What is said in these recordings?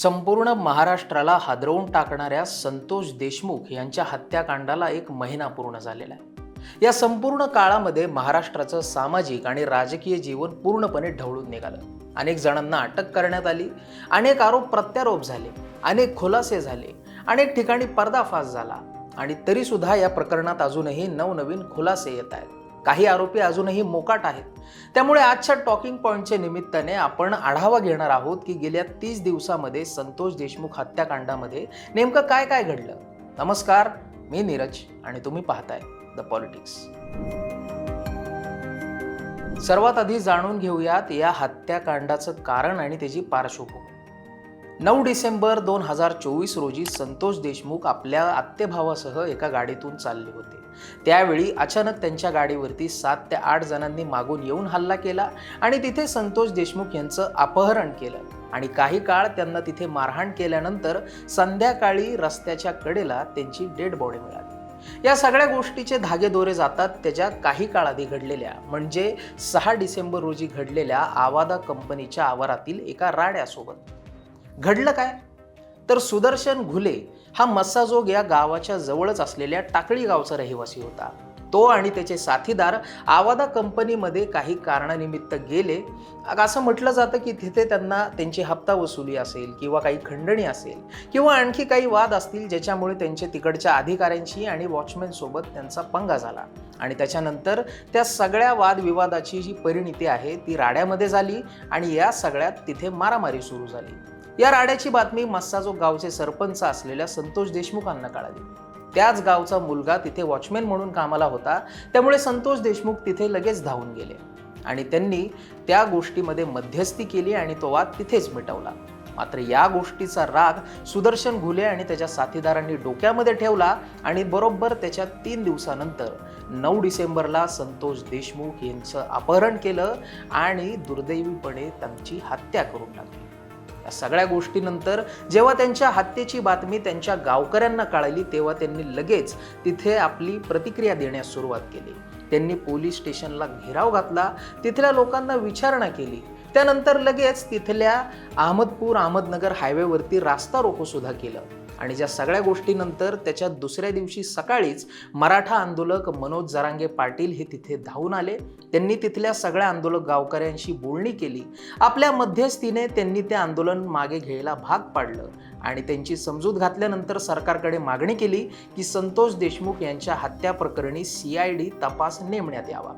संपूर्ण महाराष्ट्राला हादरवून टाकणाऱ्या संतोष देशमुख यांच्या हत्याकांडाला एक महिना पूर्ण झालेला आहे. या संपूर्ण काळामध्ये महाराष्ट्राचं सामाजिक आणि राजकीय जीवन पूर्णपणे ढवळून निघालं. अनेक जणांना अटक करण्यात आली अनेक आरोप प्रत्यारोप झाले अनेक खुलासे झाले अनेक ठिकाणी पर्दाफाश झाला आणि तरीसुद्धा या प्रकरणात अजूनही नवनवीन खुलासे येत आहेत. काही आरोपी अजूनही मोकाट आहेत. त्यामुळे आजच्या टॉकिंग पॉईंटच्या निमित्ताने आपण आढावा घेणार आहोत की गेल्या तीस दिवसामध्ये संतोष देशमुख हत्याकांडामध्ये नेमकं काय काय घडलं? नमस्कार मी नीरज आणि तुम्ही पाहताय द पॉलिटिक्स सर्वात आधी जाणून घेऊयात या हत्याकांडाचं कारण आणि त्याची पार्श्वभूमी. नऊ डिसेंबर दोन हजार चोवीस रोजी संतोष देशमुख आपल्या आत्तेभावासह एका गाडीतून चालले होते. त्यावेळी अचानक त्यांच्या गाडीवरती सात ते आठ जणांनी मागून येऊन हल्ला केला आणि तिथे संतोष देशमुख यांचं अपहरण केलं आणि काही काळ त्यांना तिथे मारहाण केल्यानंतर संध्याकाळी रस्त्याच्या कडेला त्यांची डेड बॉडी मिळाली. या सगळ्या गोष्टीचे धागे दोरे जातात त्याच्या काही काळ आधी घडलेल्या म्हणजे सहा डिसेंबर रोजी घडलेल्या आवादा कंपनीच्या आवारातील एका राड्यासोबत घडलं काय? तर सुदर्शन घुले हा मस्साजोग या गावाच्या जवळच असलेल्या टाकळी गावचा रहिवासी होता. तो आणि त्याचे साथीदार आवादा कंपनीमध्ये काही कारणानिमित्त गेले. असं म्हटलं जातं की तिथे त्यांना त्यांची हप्ता वसुली असेल किंवा काही खंडणी असेल किंवा आणखी काही वाद असतील ज्याच्यामुळे त्यांचे तिकडच्या अधिकाऱ्यांशी आणि वॉचमॅनसोबत त्यांचा पंगा झाला. आणि त्याच्यानंतर त्या सगळ्या वादविवादाची जी परिणिती आहे ती राड्यामध्ये झाली आणि या सगळ्यात तिथे मारामारी सुरू झाली. या राड्याची बातमी मस्साजो गावचे सरपंच असलेल्या संतोष देशमुखांना कळाली. त्याच गावचा मुलगा तिथे वॉचमॅन म्हणून कामाला होता त्यामुळे संतोष देशमुख तिथे लगेच धावून गेले. आणि त्यांनी त्या गोष्टीमध्ये मध्यस्थी केली आणि तो वाद तिथेच मिटवला. मात्र या गोष्टीचा राग सुदर्शन घुले आणि त्याच्या साथीदारांनी डोक्यामध्ये ठेवला आणि बरोबर त्याच्या तीन दिवसानंतर नऊ डिसेंबरला संतोष देशमुख यांचं अपहरण केलं आणि दुर्दैवीपणे त्यांची हत्या करून टाकली. या सगळ्या गोष्टीनंतर जेव्हा त्यांच्या हत्येची बातमी त्यांच्या गावकऱ्यांना कळाली तेव्हा त्यांनी लगेच तिथे आपली प्रतिक्रिया देण्यास सुरुवात केली. त्यांनी पोलीस स्टेशनला घेराव घातला तिथल्या लोकांना विचारणा केली. त्यानंतर लगेच तिथल्या अहमदपूर अहमदनगर हायवेवरती रास्ता रोको सुद्धा केलं. आणि ज्या सगळ्या गोष्टीनंतर त्याच्या दुसऱ्या दिवशी सकाळीच मराठा आंदोलक मनोज जरांगे पाटील हे तिथे धावून आले. त्यांनी तिथल्या सगळ्या आंदोलक गावकऱ्यांशी बोलणी केली. आपल्या मध्यस्थीने त्यांनी ते आंदोलन मागे घ्यायला भाग पाडलं आणि त्यांची समजूत घातल्यानंतर सरकारकडे मागणी केली की संतोष देशमुख यांच्या हत्या प्रकरणी सी आय डी तपास नेमण्यात यावा.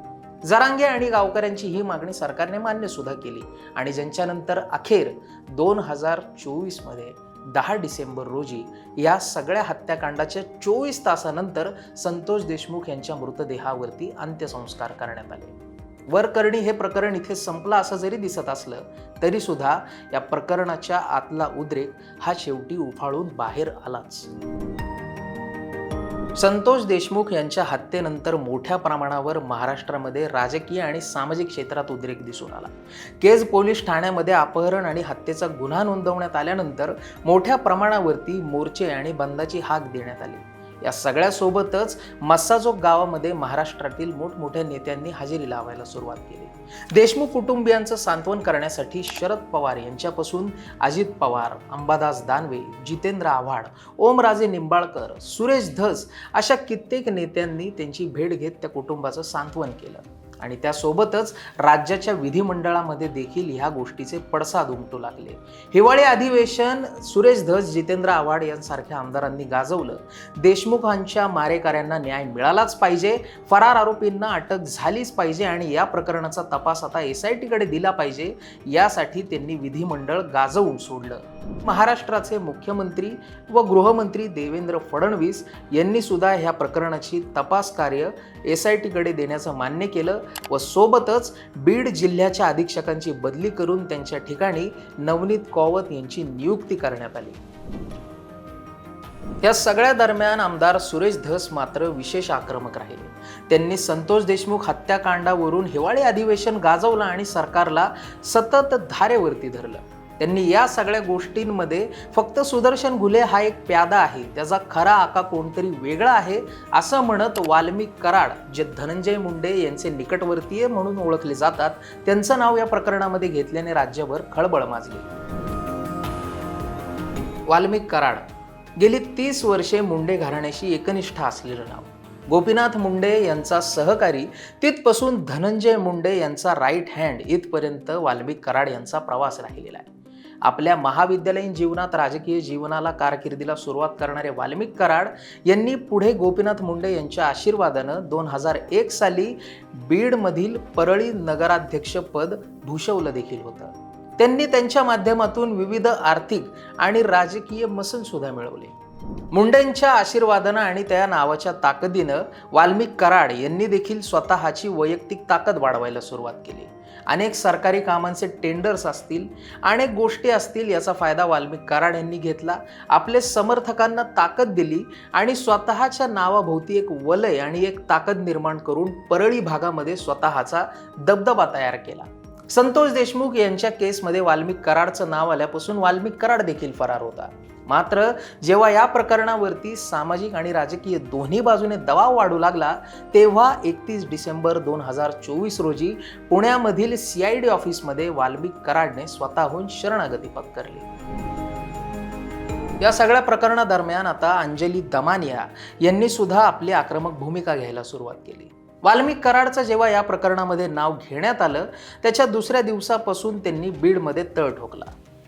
जरांगे आणि गावकऱ्यांची ही मागणी सरकारने मान्य सुद्धा केली आणि ज्यांच्यानंतर अखेर दोन हजार चोवीसमध्ये दहा डिसेंबर रोजी या सगळ्या हत्याकांडाच्या चोवीस तासानंतर संतोष देशमुख यांच्या मृतदेहावरती अंत्यसंस्कार करण्यात आले. वरकरणी हे प्रकरण इथे संपलं असं जरी दिसत असलं तरी सुद्धा या प्रकरणाच्या आतला उद्रेक हा शेवटी उफाळून बाहेर आलाच. संतोष देशमुख यांच्या हत्येनंतर मोठ्या प्रमाणावर महाराष्ट्रामध्ये राजकीय आणि सामाजिक क्षेत्रात उद्रेक दिसून आला. केज पोलीस ठाण्यामध्ये अपहरण आणि हत्येचा गुन्हा नोंदवण्यात आल्यानंतर मोठ्या प्रमाणावरती मोर्चे आणि बंदाची हाक देण्यात आली. या सगळ्यासोबतच मस्साजोग गावामध्ये महाराष्ट्रातील मोठमोठ्या नेत्यांनी हजेरी लावायला सुरुवात केली. देशमुख कुटुंबियांचं सांत्वन करण्यासाठी शरद पवार यांच्यापासून अजित पवार अंबादास दानवे जितेंद्र आव्हाड ओमराजे निंबाळकर सुरेश धस अशा कित्येक नेत्यांनी त्यांची भेट घेत त्या कुटुंबाचं सांत्वन केलं. आणि त्यासोबतच राज्याच्या विधिमंडळामध्ये देखील ह्या गोष्टीचे पडसाद उमटू लागले. हिवाळी अधिवेशन सुरेश धस जितेंद्र आव्हाड यांसारख्या आमदारांनी गाजवलं. देशमुखांच्या मारेकऱ्यांना न्याय मिळालाच पाहिजे फरार आरोपींना अटक झालीच पाहिजे आणि या प्रकरणाचा तपास आता एस आय टीकडे दिला पाहिजे यासाठी त्यांनी विधिमंडळ गाजवून सोडलं. महाराष्ट्राचे मुख्यमंत्री व गृहमंत्री देवेंद्र फडणवीस यांनी सुद्धा ह्या प्रकरणाची तपास कार्य एस आय टीकडे देण्याचं मान्य केलं व सोबतच बीड जिल्ह्याच्या अधीक्षकांची बदली करून त्यांच्या ठिकाणी नवनीत कौवत यांची नियुक्ती करण्यात आली. या सगळ्या दरम्यान आमदार सुरेश धस मात्र विशेष आक्रमक राहिले. त्यांनी संतोष देशमुख हत्याकांडावरून हिवाळी अधिवेशन गाजवलं आणि सरकारला सतत धारेवरती धरलं. त्यांनी या सगळ्या गोष्टींमध्ये फक्त सुदर्शन घुले हा एक प्यादा आहे. त्याचा खरा आका कोणतरी वेगळा आहे असं म्हणत वाल्मिक कराड जे धनंजय मुंडे यांचे निकटवर्तीय म्हणून ओळखले जातात त्यांचं नाव या प्रकरणामध्ये घेतल्याने राज्यभर खळबळ माजली. वाल्मिक कराड गेली तीस वर्षे मुंडे घराण्याशी एकनिष्ठ असलेलं नाव. गोपीनाथ मुंडे यांचा सहकारी तिथपासून धनंजय मुंडे यांचा राईट हँड इथपर्यंत वाल्मिक कराड यांचा प्रवास राहिलेला आहे. आपल्या महाविद्यालयीन जीवनात राजकीय जीवनाला कारकिर्दीला सुरुवात करणारे वाल्मिक कराड यांनी पुढे गोपीनाथ मुंडे यांच्या आशीर्वादानं दोन हजार एक साली बीडमधील परळी नगराध्यक्षपद भूषवलं देखील होतं. त्यांनी त्यांच्या माध्यमातून विविध आर्थिक आणि राजकीय मसन सुद्धा मिळवले. मुंडेंच्या आशीर्वादानं आणि त्या नावाच्या ताकदीनं वाल्मिक कराड यांनी देखील स्वतःची वैयक्तिक ताकद वाढवायला सुरुवात केली. अनेक सरकारी कामांचे टेंडर्स असतील अनेक गोष्टी असतील याचा फायदा वाल्मिक कराड यांनी घेतला. आपले समर्थकांना ताकद दिली आणि स्वतःच्या नावाभोवती एक वलय आणि एक ताकद निर्माण करून परळी भागामध्ये स्वतःचा दबदबा तयार केला. संतोष देशमुख यांच्या केसमध्ये वाल्मिक कराडचं नाव आल्यापासून वाल्मिक कराड देखील फरार होता. मात्र जेव्हा या प्रकरणावरती सामाजिक आणि राजकीय दोन्ही बाजूने दबाव वाढू लागला तेव्हा एकतीस डिसेंबर दोन हजार चोवीस रोजी पुण्यामधील सी आय डी ऑफिसमध्ये वाल्मिक कराडने स्वतःहून शरणागती पत्करली. या सगळ्या प्रकरणादरम्यान आता अंजली दमानिया यांनी सुद्धा आपली आक्रमक भूमिका घ्यायला सुरुवात केली. वाल्मिक कराडचं जेव्हा या प्रकरणामध्ये नाव घेण्यात आलं त्याच्या दुसऱ्या दिवसापासून त्यांनी बीडमध्ये तळ ठोकला.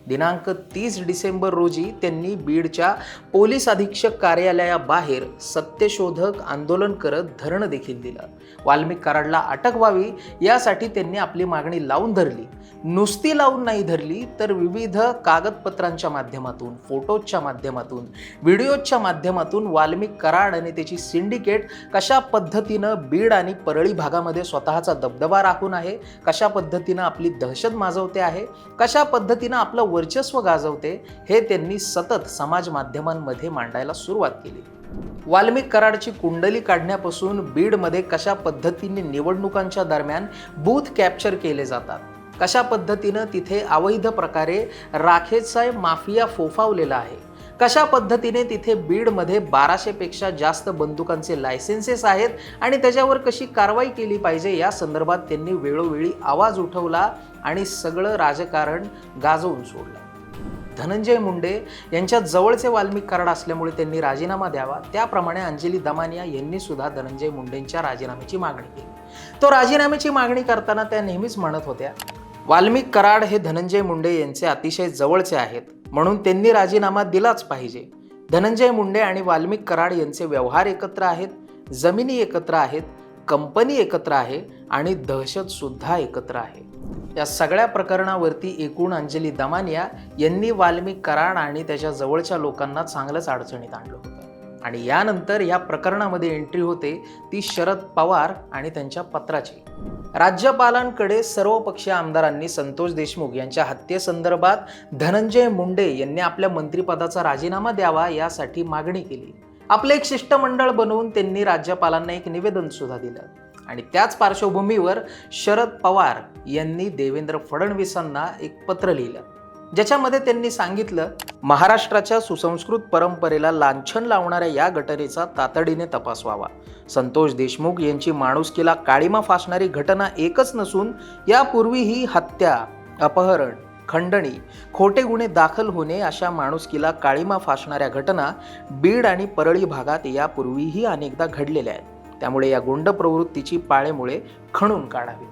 दिनांक तीस डिसेंबर रोजी त्यांनी बीडच्या पोलीस अधीक्षक कार्यालयाबाहेर सत्यशोधक आंदोलन करत धरणं देखील दिलं. वाल्मिक कराडला अटक व्हावी यासाठी त्यांनी आपली मागणी लावून धरली. नुसती लावून नाही धरली तर विविध कागदपत्रांच्या माध्यमातून फोटोजच्या माध्यमातून व्हिडिओजच्या माध्यमातून वाल्मिक कराड आणि त्याची सिंडिकेट कशा पद्धतीनं बीड आणि परळी भागामध्ये स्वतःचा दबदबा राखून आहे कशा पद्धतीनं आपली दहशत माजवते आहे कशा पद्धतीनं आपलं वर्चस्व गाजवते हे त्यांनी सतत समाज माध्यमांमध्ये मांडायला सुरुवात केली. वाल्मिक कराडची कुंडली काढण्यापासून बीडमध्ये कशा पद्धतीने निवडणुकांच्या दरम्यान बूथ कॅप्चर केले जातात? कशा पद्धतीनं तिथे अवैध प्रकारे राखेचा माफिया फोफावलेला आहे? कशा पद्धतीने तिथे बीडमध्ये बाराशेपेक्षा जास्त बंदुकांचे लायसेन्सेस आहेत आणि त्याच्यावर कशी कारवाई केली पाहिजे या संदर्भात त्यांनी वेळोवेळी आवाज उठवला आणि सगळं राजकारण गाजवून सोडलं. धनंजय मुंडे यांच्या जवळचे वाल्मिक कराड असल्यामुळे त्यांनी राजीनामा द्यावा. त्याप्रमाणे अंजली दमानिया यांनी सुद्धा धनंजय मुंडेंच्या राजीनाम्याची मागणी केली. तो राजीनाम्याची मागणी करताना त्या नेहमीच म्हणत होत्या वाल्मिक कराड हे धनंजय मुंडे यांचे अतिशय जवळचे आहेत म्हणून त्यांनी राजीनामा दिलाच पाहिजे. धनंजय मुंडे आणि वाल्मिक कराड यांचे व्यवहार एकत्र आहेत जमिनी एकत्र आहेत कंपनी एकत्र आहे आणि दहशतसुद्धा एकत्र आहे. या सगळ्या प्रकरणावरती एकूण अंजली दमानिया यांनी वाल्मिक कराड आणि त्याच्या जवळच्या लोकांना चांगलंच अडचणीत आणलं. होतं आणि यानंतर या प्रकरणामध्ये एंट्री होते ती शरद पवार आणि त्यांच्या पत्राची. राज्यपालांकडे सर्व पक्षीय आमदारांनी संतोष देशमुख यांच्या हत्येसंदर्भात धनंजय मुंडे यांनी आपल्या मंत्रिपदाचा राजीनामा द्यावा यासाठी मागणी केली. आपलं एक शिष्टमंडळ बनवून त्यांनी राज्यपालांना एक निवेदन सुद्धा दिलं. आणि त्याच पार्श्वभूमीवर शरद पवार यांनी देवेंद्र फडणवीसांना एक पत्र लिहिलं. ज्याच्यामध्ये त्यांनी सांगितलं महाराष्ट्राच्या सुसंस्कृत परंपरेला लांछन लावणाऱ्या या घटनेचा तातडीने तपास व्हावा संतोष देशमुख यांची माणुसकीला काळीमा फासणारी घटना एकच नसून यापूर्वीही हत्या अपहरण खंडणी खोटे गुन्हे दाखल होणे अशा माणुसकीला काळीमा फासणाऱ्या घटना बीड आणि परळी भागात यापूर्वीही अनेकदा घडलेल्या आहेत. त्यामुळे या गुंड प्रवृत्तीची पाळेमुळे खणून काढावी.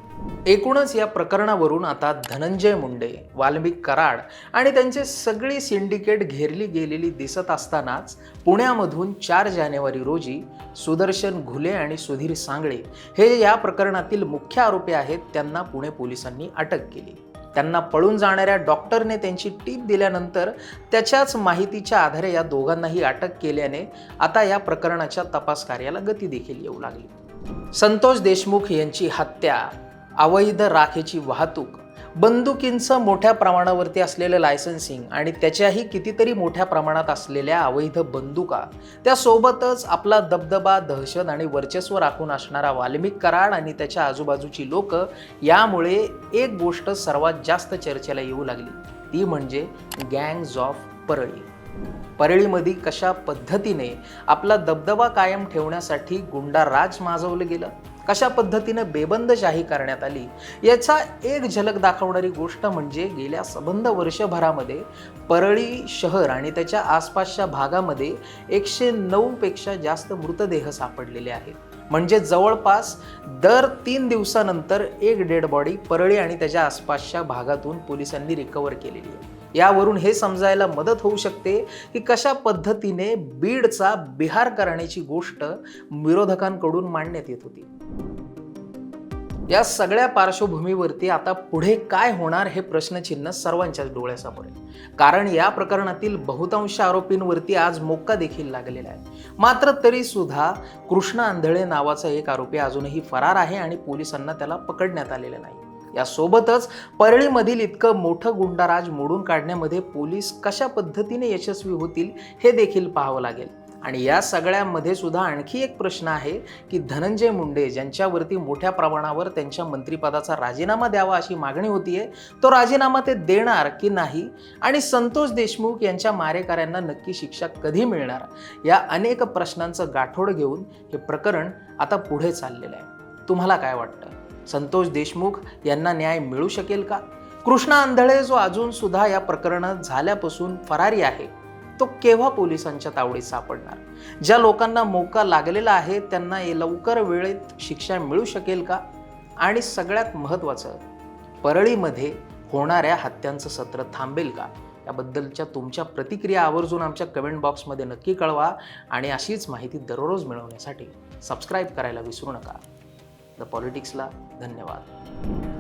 एकूणच या प्रकरणावरून आता धनंजय मुंडे वाल्मिक कराड आणि त्यांचे सगळी सिंडिकेट घेरली गेलेली दिसत असतानाच पुण्यामधून चार जानेवारी रोजी सुदर्शन घुले आणि सुधीर सांगळे हे या प्रकरणातील मुख्य आरोपी आहेत त्यांना पुणे पोलिसांनी अटक केली. त्यांना पळून जाणाऱ्या डॉक्टरने त्यांची टीप दिल्यानंतर त्याच्याच माहितीच्या आधारे या दोघांनाही अटक केल्याने आता या प्रकरणाच्या तपास कार्याला गती देखील येऊ लागली. संतोष देशमुख यांची हत्या अवैध राखेची वाहतूक बंदुकींचं मोठ्या प्रमाणावरती असलेलं लायसन्सिंग आणि त्याच्याही कितीतरी मोठ्या प्रमाणात असलेल्या अवैध बंदुका त्यासोबतच आपला दबदबा दहशत आणि वर्चस्व राखून असणारा वाल्मिक कराड आणि त्याच्या आजूबाजूची लोक यामुळे एक गोष्ट सर्वात जास्त चर्चेला येऊ लागली. ती म्हणजे गँग्ज ऑफ परळी. परळीमध्ये कशा पद्धतीने आपला दबदबा कायम ठेवण्यासाठी गुंडा राज माजवलं गेलं? कशा पद्धतीनं बेबंदशाही करण्यात आली याचा एक झलक दाखवणारी गोष्ट म्हणजे गेल्या सबंध वर्षभरामध्ये परळी शहर आणि त्याच्या आसपासच्या भागामध्ये एकशे नऊपेक्षा जास्त मृतदेह सापडलेले आहेत. म्हणजे जवळपास दर तीन दिवसानंतर एक डेड बॉडी परळी आणि त्याच्या आसपासच्या भागातून पोलिसांनी रिकवर केलेली आहे. यावरून हे समजायला मदत होऊ शकते की कशा पद्धतीने बीडचा बिहार करण्याची गोष्ट विरोधकांकडून मांडण्यात येत होती. या सगळ्या पार्श्वभूमीवरती आता पुढे काय होणार हे प्रश्नचिन्ह सर्वांच्याच डोळ्यासमोर आहे. कारण या प्रकरणातील बहुतांश आरोपींवरती आज मोक्का देखील लागलेला आहे. मात्र तरी सुद्धा कृष्ण आंधळे नावाचा एक आरोपी अजूनही फरार आहे आणि पोलिसांना त्याला पकडण्यात आलेलं नाही. यासोबतच परळीमधील इतकं मोठं गुंडाराज मोडून काढण्यामध्ये पोलीस कशा पद्धतीने यशस्वी होतील हे देखील पाहावं लागेल. आणि या सगळ्यामध्ये सुद्धा आणखी एक प्रश्न आहे की धनंजय मुंडे ज्यांच्यावरती मोठ्या प्रमाणावर त्यांच्या मंत्रिपदाचा राजीनामा द्यावा अशी मागणी होतीये तो राजीनामा ते देणार की नाही? आणि संतोष देशमुख यांच्या मारेकऱ्यांना नक्की शिक्षा कधी मिळणार? या अनेक प्रश्नांचं गाठोड घेऊन हे प्रकरण आता पुढे चाललेलं आहे. तुम्हाला काय वाटतं? संतोष देशमुख यांना न्याय मिळू शकेल का? कृष्णा आंधळे जो अजून सुद्धा या प्रकरणात झाल्यापासून फरारी आहे तो केव्हा पोलिसांच्या तावडीत सापडणार? ज्या लोकांना मोका लागलेला आहे त्यांना हे लवकर वेळेत शिक्षा मिळू शकेल का? आणि सगळ्यात महत्त्वाचं परळीमध्ये होणाऱ्या हत्यांचं सत्र थांबेल का? याबद्दलच्या तुमच्या प्रतिक्रिया आवर्जून आमच्या कमेंट बॉक्समध्ये नक्की कळवा आणि अशीच माहिती दररोज मिळवण्यासाठी सबस्क्राईब करायला विसरू नका. द पॉलिटिक्सला धन्यवाद.